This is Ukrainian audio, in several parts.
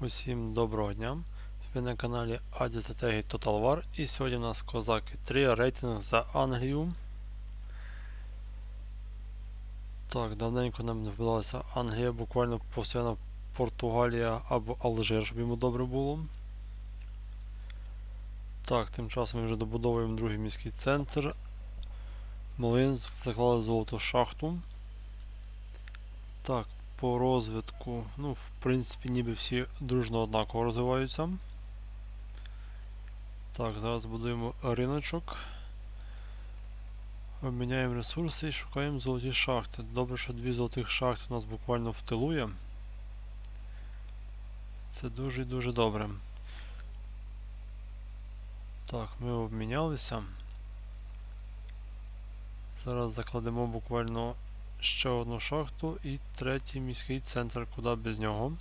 Усім доброго дня. Ви на каналі Стратегії Total War і сьогодні у нас козаки 3 рейтинг за Англію. Так, давненько нам не вдалася Англія, буквально постійно Португалія або Алжир, щоб йому добре було. Так, тим часом ми вже добудовуємо другий міський центр. Млин заклали золоту шахту. Так, по розвитку, ну, в принципі, ніби всі дружно однаково розвиваються. Так, зараз будуємо риночок. Обміняємо ресурси і шукаємо золоті шахти. Добре, що дві золотих шахти у нас буквально в тилу є. Це дуже і дуже добре. Так, ми обмінялися. Зараз закладемо буквально ще одну шахту і третій міський центр, куди без нього.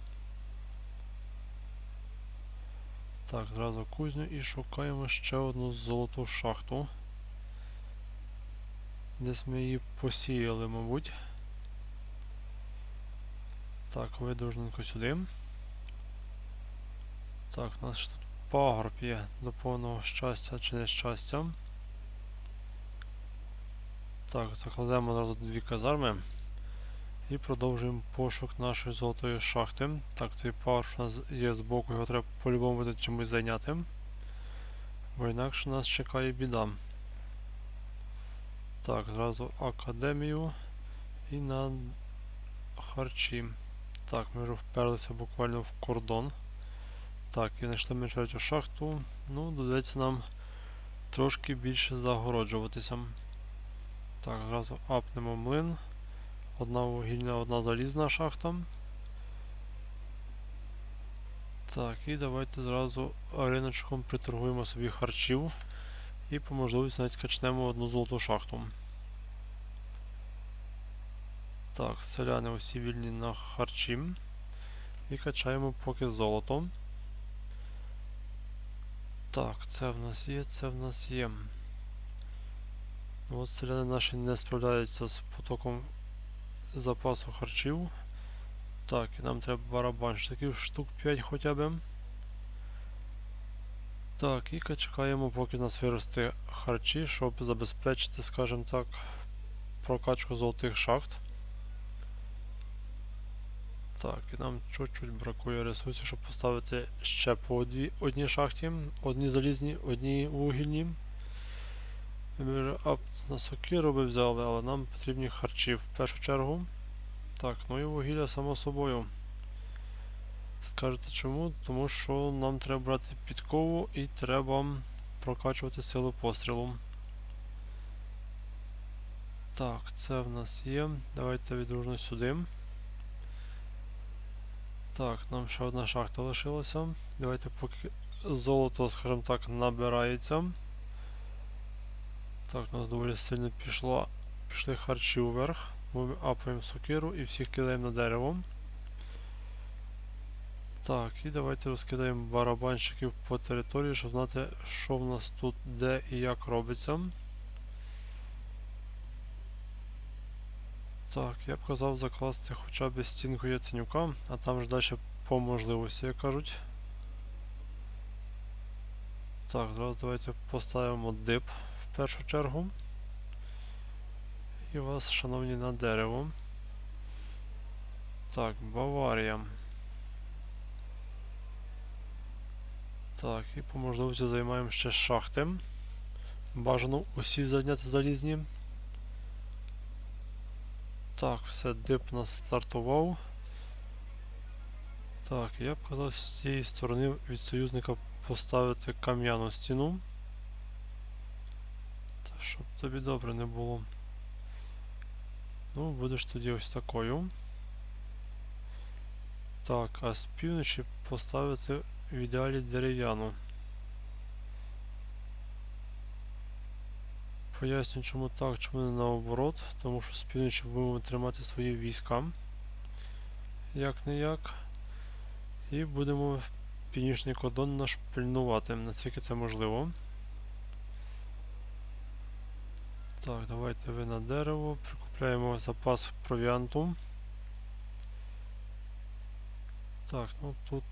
Так, зразу кузню і шукаємо ще одну золоту шахту. Десь ми її посіяли, мабуть. Так, видовжненько сюди. Так, у нас ще тут пагорб є до повного щастя чи нещастя. Так, закладемо одразу дві казарми і продовжуємо пошук нашої золотої шахти. Так, цей пагорб у нас є збоку, його треба по-любому буде чимось зайняти. Бо інакше нас чекає біда. Так, зразу академію і на харчі. Так, ми вже вперлися буквально в кордон. Так, і знайшли ми третю шахту. Ну, доведеться нам трошки більше загороджуватися. Так, зразу апнемо млин. Одна вугільна, одна залізна шахта. Так, і давайте зразу риночком приторгуємо собі харчів. І по можливості навіть качнемо одну золоту шахту. Так, селяни усі вільні на харчі. І качаємо поки золото. Так, це в нас є, це в нас є. От селяни наші не справляються з потоком запасу харчів. Так, нам треба барабанщиків штук 5 хоча б. Так, і чекаємо, поки нас виросте харчі, щоб забезпечити, скажімо так, прокачку золотих шахт. Так, і нам чуть-чуть бракує ресурсів, щоб поставити ще по одній, одній шахті, одні залізні, одні вугільні. Ми вже ап на сокиру би взяли, але нам потрібні харчі в першу чергу. Так, ну і вугілля само собою. Скажете чому? Тому що нам треба брати підкову і треба прокачувати силу пострілу. Так, це в нас є. Давайте відружно сюди. Так, нам ще одна шахта лишилася. Давайте поки золото, скажімо так, набирається. Так, у нас доволі сильно пішло, пішли харчі вверх. Ми апаємо сокиру і всіх кидаємо на дерево. Так, і давайте розкидаємо барабанщиків по території, щоб знати, що в нас тут, де і як робиться. Так, я б казав закласти хоча б стінку яценюка, а там ж далі по можливості, як кажуть. Так, зараз давайте поставимо дип в першу чергу. І вас, шановні, на дерево. Так, Баварія. Так, і по можливості займаємо ще шахти. Бажано усі зайняти залізні. Так, все, дип нас стартував. Так, я б казав з цієї сторони від союзника поставити кам'яну стіну. Щоб тобі добре не було. Ну, будеш тоді ось такою. Так, а з півночі поставити в ідеалі дерев'яну. Поясню, чому так, чому не наоборот, тому що з півночі будемо тримати свої війська. Як не як. І будемо північний кордон наш пильнувати, наскільки це можливо. Так, давайте ви на дерево, прикупляємо запас провіанту. Так, ну тут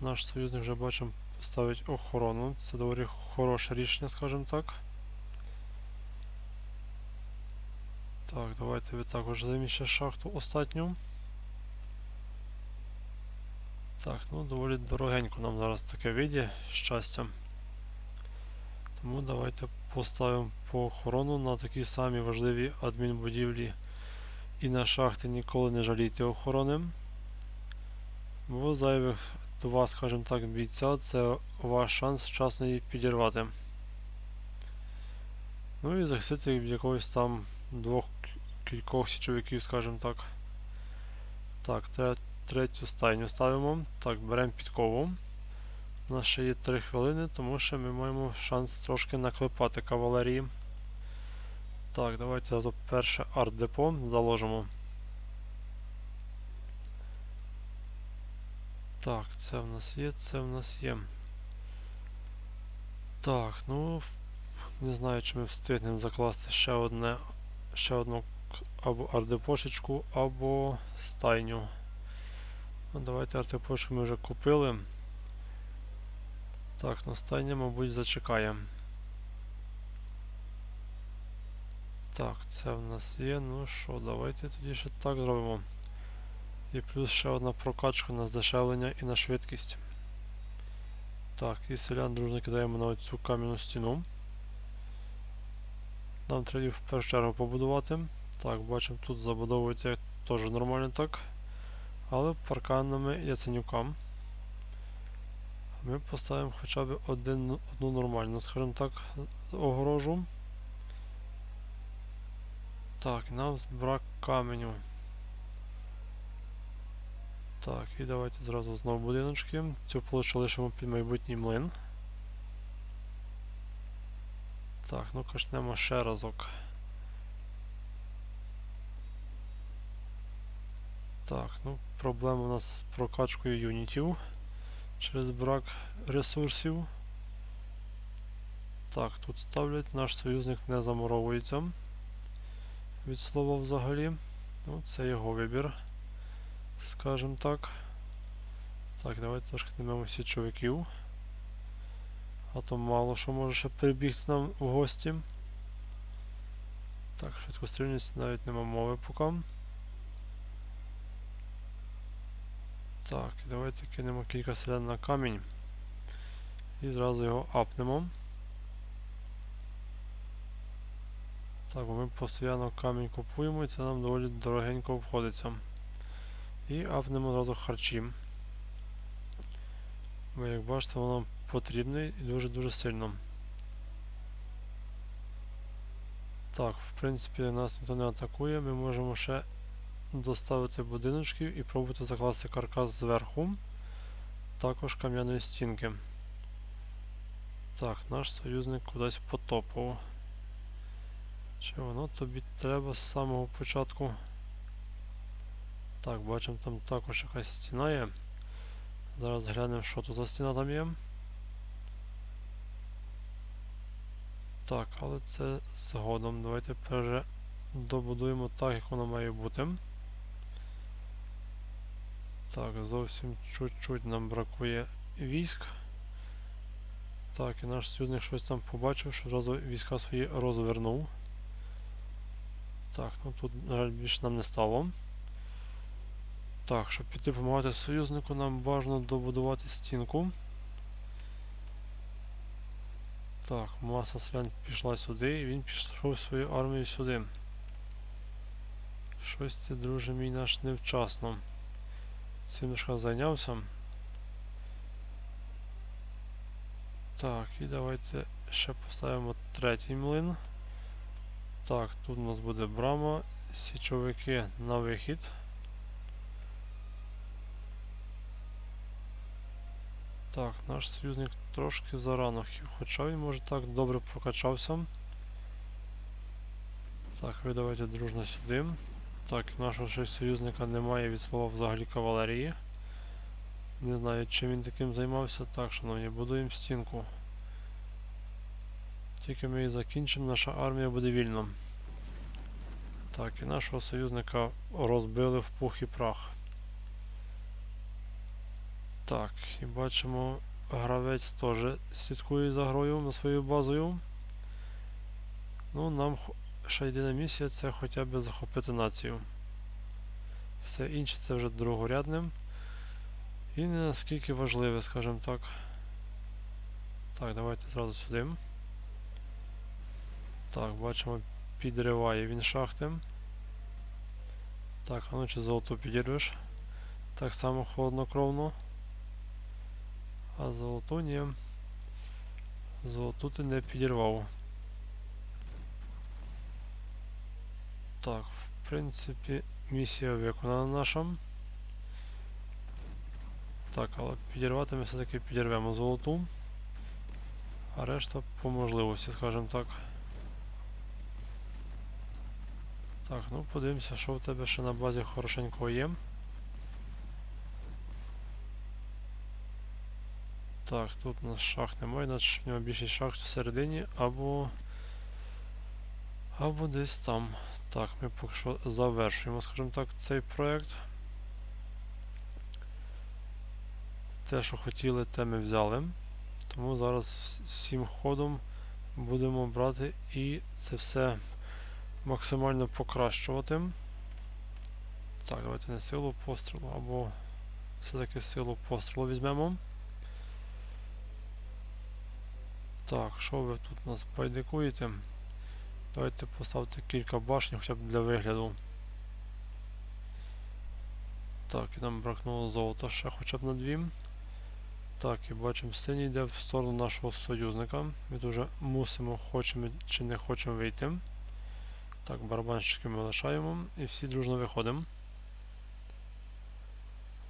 наш союзник вже бачимо ставить охорону. Це доволі хороше рішення, скажімо так. Так, давайте ви також ще шахту остатню. Так, ну доволі дорогенько нам зараз таке вийде щастя. Тому давайте поставимо по охорону на такі самі важливі адмінбудівлі і на шахти ніколи не жалійте охорони. Бо зайвих два, скажімо так, бійця це ваш шанс вчасно її підірвати. Ну і захистити від якогось там двох кількох січовиків, скажімо так. Так, третю стайню ставимо. Так, беремо підкову. У нас ще є 3 хвилини, тому що ми маємо шанс трошки наклепати кавалерії. Так, давайте перше арт-депо заложимо. Так, це в нас є, це в нас є. Так, ну не знаю, чи ми встигнемо закласти ще одне, ще одну або ардепошечку, або стайню. Ну, давайте артепошку ми вже купили. Так, стайня, мабуть, зачекає. Так, це в нас є. Ну що, давайте тоді ще так зробимо. І плюс ще одна прокачка на здешевлення і на швидкість. Так, і селян дружно кидаємо на оцю кам'яну стіну. Нам треба в першу чергу побудувати. Так, бачимо, тут забудовується теж нормально так. Але парканами яценюкам. Ми поставимо хоча б один, одну нормальну, скажімо так, огорожу. Так, нам брак каменю. Так, і давайте зразу знову будиночки. Цю площу лишимо під майбутній млин. Так, ну качнемо ще разок. Так, ну проблема у нас з прокачкою юнітів через брак ресурсів. Так, тут ставлять, наш союзник не замуровується від слова взагалі. Ну, це його вибір, скажімо так. Так, давайте трошки знімемо січовиків. А то мало що може ще прибігти нам в гості. Так, швидкострільність навіть нема мови поки. Так, давайте кинемо кілька селян на камінь. І зразу його апнемо. Так, ми постійно камінь купуємо і це нам доволі дорогенько обходиться. І апнемо зразу харчі. Бо як бачите, воно потрібне і дуже-дуже сильно. Так, в принципі, нас ніхто не атакує, ми можемо ще доставити будиночків і пробувати закласти каркас зверху. Також кам'яної стінки. Так, наш союзник кудись потопав. Чи воно тобі треба з самого початку? Так, бачимо, там також якась стіна є. Зараз глянемо, що тут за стіна там є. Так, але це згодом. Давайте передобудуємо так, як воно має бути. Так, зовсім чуть-чуть нам бракує військ. Так, і наш союзник щось там побачив, що одразу війська свої розвернув. Так, ну тут, на жаль, більше нам не стало. Так, щоб піти допомагати союзнику, нам бажано добудувати стінку. Так, маса селян пішла сюди і він пішов свою армію сюди. Щось ти, друже мій наш невчасно. Цим трошки зайнявся. Так, і давайте ще поставимо третій млин. Так, тут у нас буде брама, січовики на вихід. Так, наш союзник трошки зарано, хоча він може так добре прокачався. Так, ви давайте дружно сюди. Так, нашого ще союзника немає від слова взагалі кавалерії. Не знаю, чим він таким займався. Так, шановні, будуємо стінку. Тільки ми її закінчимо, наша армія буде вільна. Так, і нашого союзника розбили в пух і прах. Так, і бачимо, гравець теж слідкує за грою за своєю базою. Ну, нам хо- єдина місія це хоча б захопити націю. Все інше це вже другорядним. І не наскільки важливе, скажімо так. Так, давайте зразу сюди. Так, бачимо, підриває він шахти. Так, а ну чи золото підірвеш? Так само холоднокровно. А золоту ні. Золоту ти не підірвав. Так, в принципі, місія виконана наша. Так, але підірвати ми все-таки підірвемо золоту. А решта по можливості, скажімо так. Так, ну подивимося, що в тебе ще на базі хорошенького є. Так, тут у нас шахт немає, значить в нього більшість шахт всередині або. Або десь там. Так, ми поки що завершуємо, скажімо так, цей проект. Те, що хотіли, те ми взяли. Тому зараз всім ходом будемо брати і це все максимально покращувати. Так, давайте не силу пострілу, або все-таки силу пострілу візьмемо. Так, що ви тут нас байдикуєте? Давайте поставте кілька башень хоча б для вигляду. Так, і нам бракнуло золота ще хоча б на дві. Так, і бачимо, синій йде в сторону нашого союзника. Ми дуже мусимо, хочемо чи не хочемо вийти. Так, барабанщики ми лишаємо і всі дружно виходимо.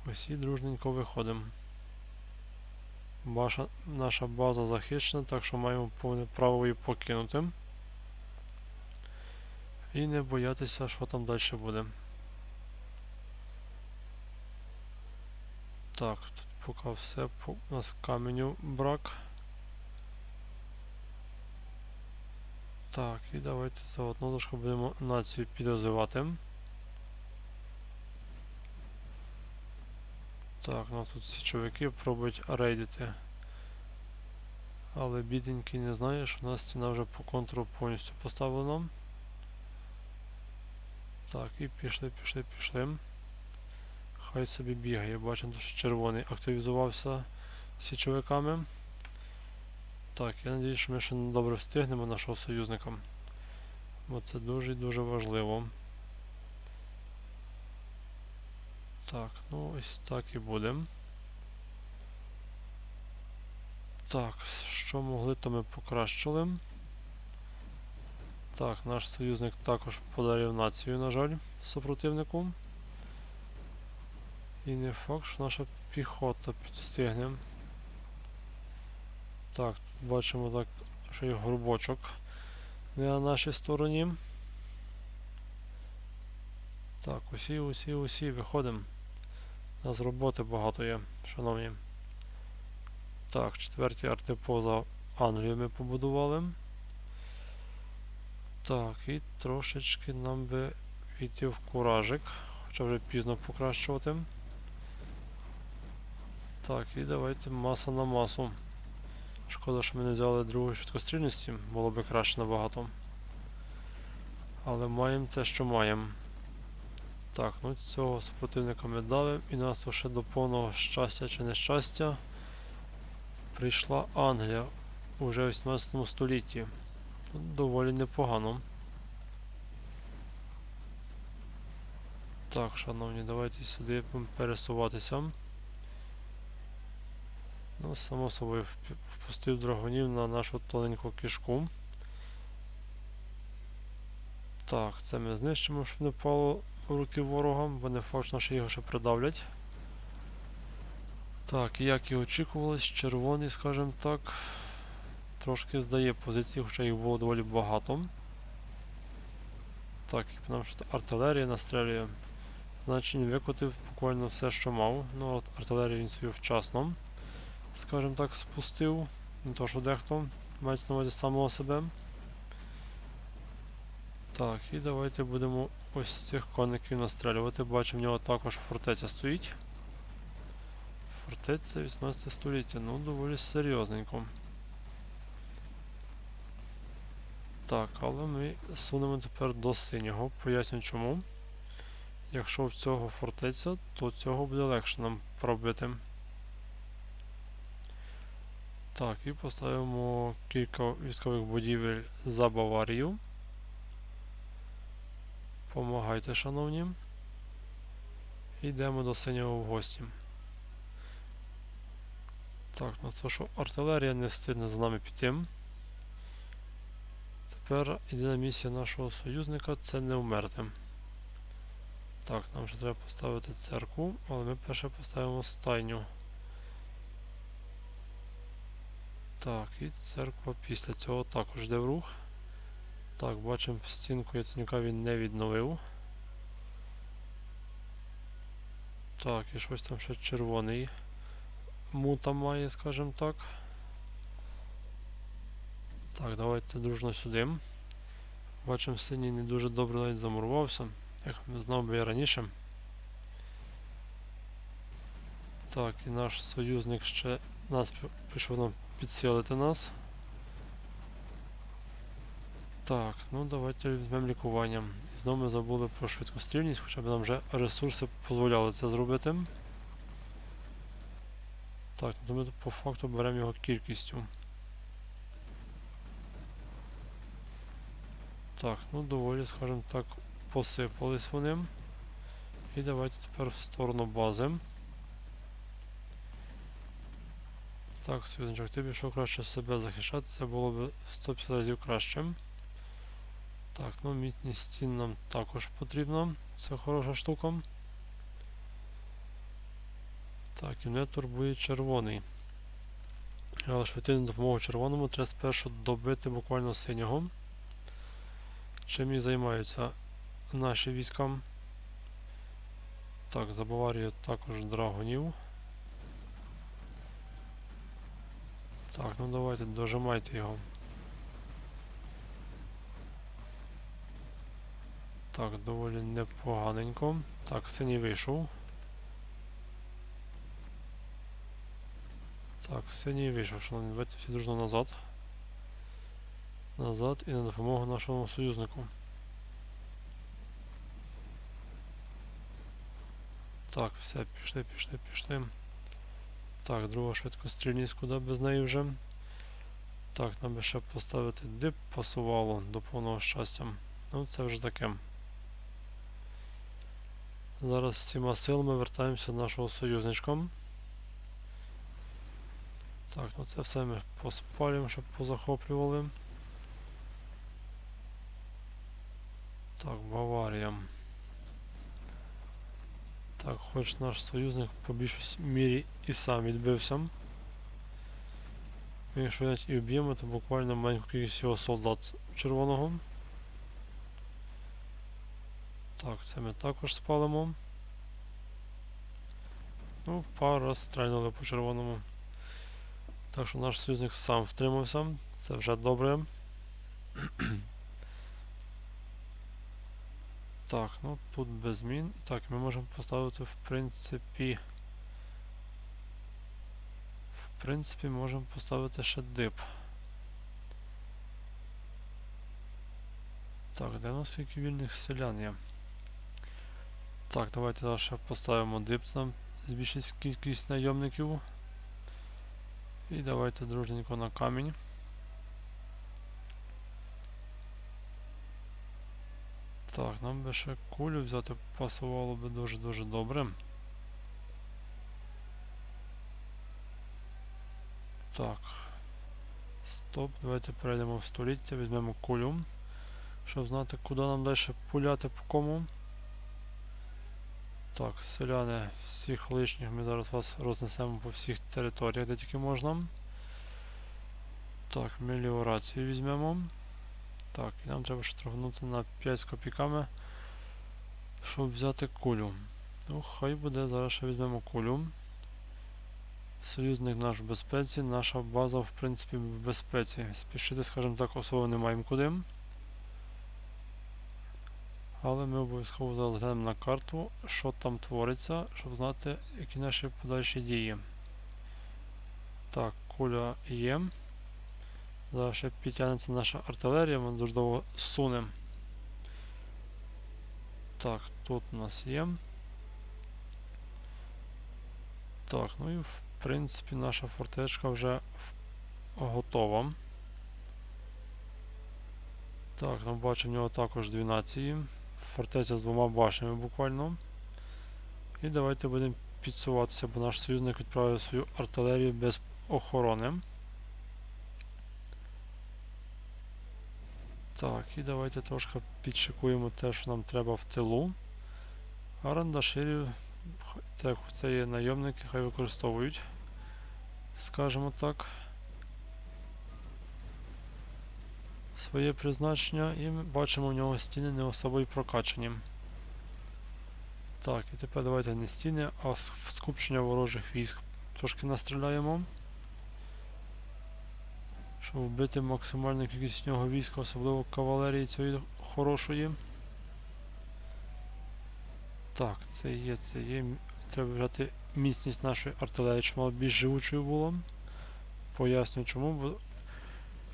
Усі дружненько виходимо. Наша база захищена, так що маємо повне право її покинути. І не боятися, що там далі буде. Так, тут поки все, у нас каменю брак. Так, і давайте заодно трошки будемо націю підрозвивати. Так, у нас тут січовики пробують рейдити. Але бідненький не знає, що у нас стіна вже по контуру повністю поставлена. Так, і пішли, пішли, пішли. Хай собі бігає. Бачимо, що червоний активізувався січовиками. Так, я надію, що ми ще добре встигнемо нашого союзника. Бо це дуже і дуже важливо. Так, ну ось так і буде. Так, що могли, то ми покращили. Так, наш союзник також подарив націю, на жаль, супротивнику. І не факт, що наша піхота підстигне. Так, бачимо так, що є горбочок не на нашій стороні. Так, усі, усі, усі, виходимо. У нас роботи багато є, шановні. Так, четвертій артепо за Англію ми побудували. Так, і трошечки нам би війти в куражик, хоча вже пізно покращувати. Так, і давайте маса на масу. Шкода, що ми не взяли другої швидкострільності, було б краще набагато. Але маємо те, що маємо. Так, ну цього супротивника ми дали, і нас ще до повного щастя чи нещастя прийшла Англія уже в 18 столітті. Доволі непогано. Так, шановні, давайте сюди пересуватися. Ну, само собою впустив драгунів на нашу тоненьку кишку. Так, це ми знищимо, щоб не впало в руки ворога, бо не факт, що його ще придавлять. Так, як і очікувалось, червоний, скажімо так, трошки здає позиції, хоча їх було доволі багато. Так, і нам що артилерія настрелює. Значить він викотив буквально все, що мав. Ну от артилерію він свою вчасно, скажімо так, спустив. Не то, що дехто мається на увазі самого себе. Так, і давайте будемо ось цих коників настрелювати. Бачимо, в нього також фортеця стоїть. фортеця 18 століття. Ну, доволі серйозненько. Так, але ми сунемо тепер до синього. Поясню чому. Якщо в цього фортеця, то цього буде легше нам пробити. Так, і поставимо кілька військових будівель за Баварію. Помагайте, шановні. Йдемо до синього в гості. Так, ну то що артилерія не встигне за нами піти. Тепер єдина місія нашого союзника це не вмерти. Так, нам ще треба поставити церкву, але ми перше поставимо стайню. Так, і церква після цього також йде в рух. Так, бачимо стінку Яценюка він не відновив. Так, і щось там ще червоний мута має, скажімо так. Так, давайте дружно сюди. Бачимо, синій не дуже добре навіть замурувався. Як знав би я раніше. Так, і наш союзник ще нас пішов нам підсилити нас. Так, ну давайте візьмемо лікування. І знову ми забули про швидкострільність, хоча б нам вже ресурси дозволяли це зробити. Так, ну ми по факту беремо його кількістю. Так, ну доволі, скажімо так, посипались вони. І давайте тепер в сторону бази. Так, свідничок, ти пішов краще себе захищати, це було б 150 разів краще. Так, ну мітність стін нам також потрібно. Це хороша штука. Так, і мене турбує червоний. Але швидкину допомогу червоному треба спершу добити буквально синього. Чим і займаються наші війська. Так, за Баварію також драгонів. Так, ну давайте дожимайте його. Так, доволі непоганенько. Так, синій вийшов. Так, синій вийшов, шановні, давайте всі дружно назад. Назад і на допомогу нашому союзнику. Так, все, пішли, пішли, пішли. Так, друга швидкострільність, куди без неї вже. Так, нам би ще поставити дип пасувало до повного щастя. Ну, це вже таке. Зараз всіма силами вертаємося до нашого союзничка. Так, ну це все ми поспалюємо, щоб позахоплювали. Так, Баварія. Так, хоч наш союзник по більшості мірі і сам відбився. Якщо навіть і вб'ємо, то буквально маленьку кількість його солдат червоного. Так, це ми також спалимо. Ну, пару раз стрельнули по червоному. Так що наш союзник сам втримався, це вже добре. Так, ну тут без змін. Так, ми можемо поставити в принципі. В принципі, можемо поставити ще дип. Так, де у нас скільки вільних селян є? Так, давайте зараз ще поставимо дип, там збільшить кількість найомників. І давайте дружненько на камінь. Так, нам би ще кулю взяти пасувало би дуже-дуже добре. Так. Стоп, давайте перейдемо в століття, візьмемо кулю, щоб знати, куди нам далі пуляти по кому. Так, селяни всіх лишніх ми зараз вас рознесемо по всіх територіях, де тільки можна. Так, меліорацію візьмемо. Так, і нам треба штрафнути на 5 з копійками, щоб взяти кулю. Ну, хай буде, зараз ще візьмемо кулю. Союзник наш в безпеці, наша база в принципі в безпеці. Спішити, скажімо так, особо не маємо куди. Але ми обов'язково зараз глянемо на карту, що там твориться, щоб знати, які наші подальші дії. Так, куля є. Зараз ще підтягнеться наша артилерія, ми дуже довго сунемо. Так, тут у нас є. Так, ну і в принципі наша фортечка вже готова. Так, ми бачимо в нього також дві нації. Фортеця з двома башнями буквально. І давайте будемо підсуватися, бо наш союзник відправив свою артилерію без охорони. Так, і давайте трошки підшикуємо те, що нам треба в тилу. А рандаширів, так, це є найомники, хай використовують. Скажімо так. Своє призначення і бачимо в нього стіни не особо й прокачані. Так, і тепер давайте не стіни, а скупчення ворожих військ трошки настріляємо. Щоб вбити максимальну кількість нього війська, особливо кавалерії цієї хорошої. Так, це є, це є. Треба взяти міцність нашої артилерії, щоб вона більш живучою була. Поясню чому, бо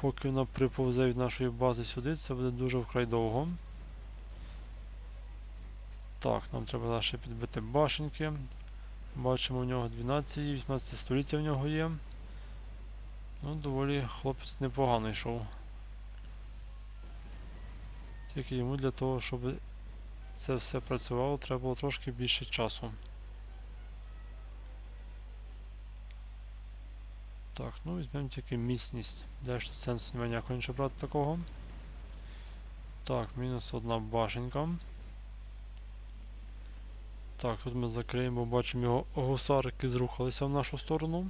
поки вона приповзе від нашої бази сюди, це буде дуже вкрай довго. Так, нам треба ще підбити башенки. Бачимо, в нього 12, 18 століття в нього є. Ну, доволі хлопець непогано йшов. Тільки йому для того, щоб це все працювало, треба було трошки більше часу. Так, ну візьмемо тільки міцність. Далі тут сенсу немає ніякого іншого брати такого. Так, мінус одна башенька. Так, тут ми закриємо, бачимо його гусарики зрухалися в нашу сторону.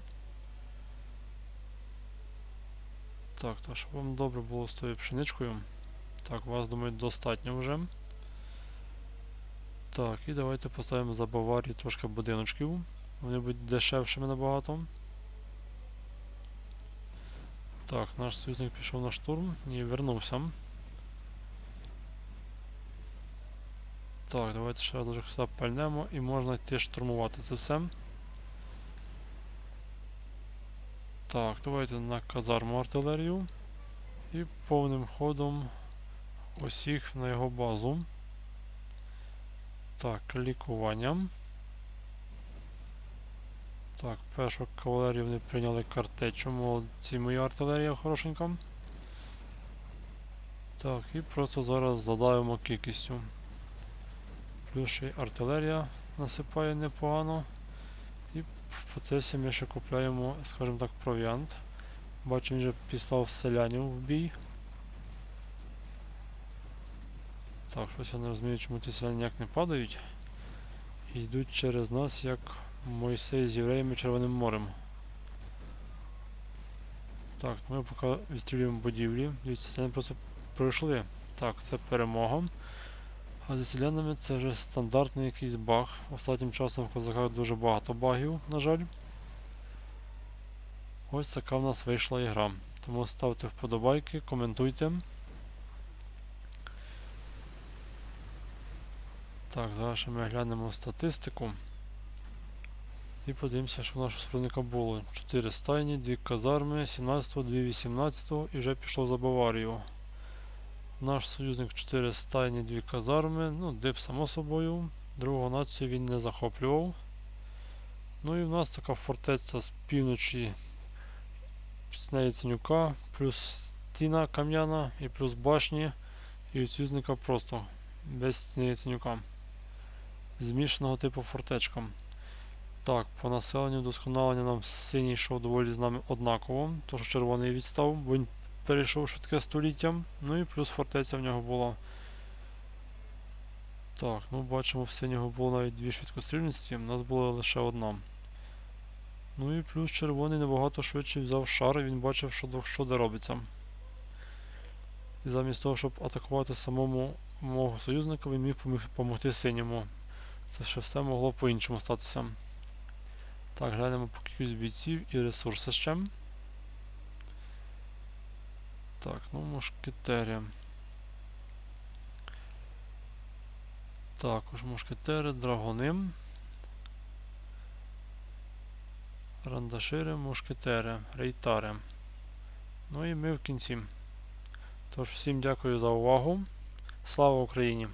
Так, то щоб вам добре було з тою пшеничкою. Так, вас, думаю, достатньо вже. Так, і давайте поставимо за Баварію трошки будиночків. Вони будуть дешевшими набагато. Так, наш союзник пішов на штурм і вернувся. Так, давайте ще раз сюди пальнемо і можна йти штурмувати це все. Так, давайте на казарму артилерію. І повним ходом усіх на його базу. Так, лікування. Так, першу кавалерію вони прийняли картечу, молодці моя артилерія хорошенька. Так, і просто зараз задаємо кількістю. Плюс ще й артилерія насипає непогано. В процесі ми ще купляємо, скажімо так, провіант. Він вже післав селянів в бій. Так, щось я не розумію, чому ті селяни ніяк не падають. Йдуть через нас, як Мойсей з євреями Червоним морем. Так, ми поки відстрілюємо будівлі. Дивіться, селяни просто пройшли. Так, це перемога. А зі селянами це вже стандартний якийсь баг. Останнім часом в козаках дуже багато багів, на жаль. Ось така в нас вийшла ігра. Тому ставте вподобайки, коментуйте. Так, зараз ми глянемо статистику. І подивимося, що в нашого супротивника було. 4 стайні, 2 казарми, 17, 2 18 і вже пішов за Баварію. Наш союзник 4 стайні, 2 казарми, ну, дип само собою. Другу націю він не захоплював. Ну і в нас така фортеця з півночі Ценюка, плюс стіна кам'яна і плюс башні. І у союзника просто без стіни Яценюка. Змішаного типу фортечка. Так, по населенню досконалення нам синій йшов доволі з нами однаково, тож червоний відстав, бо він перейшов швидке століття. Ну і плюс фортеця в нього була. Так, ну бачимо, в синього було навіть дві швидкострільності, в нас була лише одна. Ну і плюс червоний набагато швидше взяв шар, і він бачив, що, що де робиться. І замість того, щоб атакувати самому мого союзника, він міг допомогти синьому. Це ще все могло по-іншому статися. Так, глянемо по кількість бійців і ресурси ще. Так, ну мушкетери. Також мушкетери, драгони. Рандашири, мушкетери, рейтари. Ну і ми в кінці. Тож, всім дякую за увагу. Слава Україні!